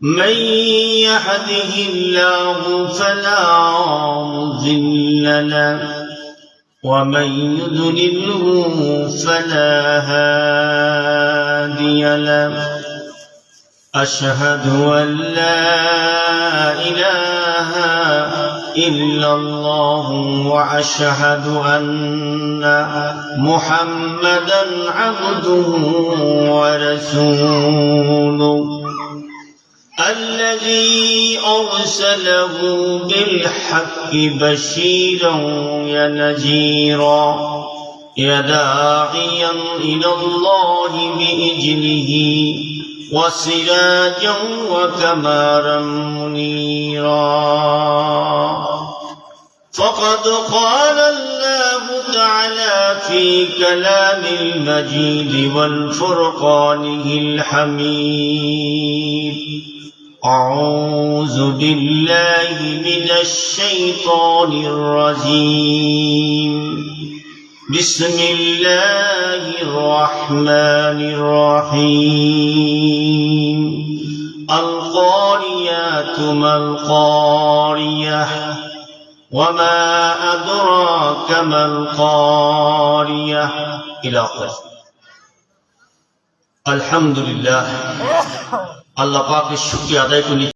من يهده الله فلا مضل له ومن يضلله فلا هادي له. أشهد أن لا إله إلا الله وأشهد أن محمدا عبده ورسوله. الذي أرسله بالحق بشيرا ونذيرا يداعيا إلى الله بإذنه وسراجا وكمارا منيرا. فقد قال الله تعالى في كلام المجيد والفرقانه الحميد. أعوذ بالله من الشيطان الرجيم. بسم الله الرحمن الرحيم. القاريات ما القارية وما أدراك ما القارية. إلى آخره. الحمد لله. আল্লাহ পাকে শুকরিয়া আদায় করি।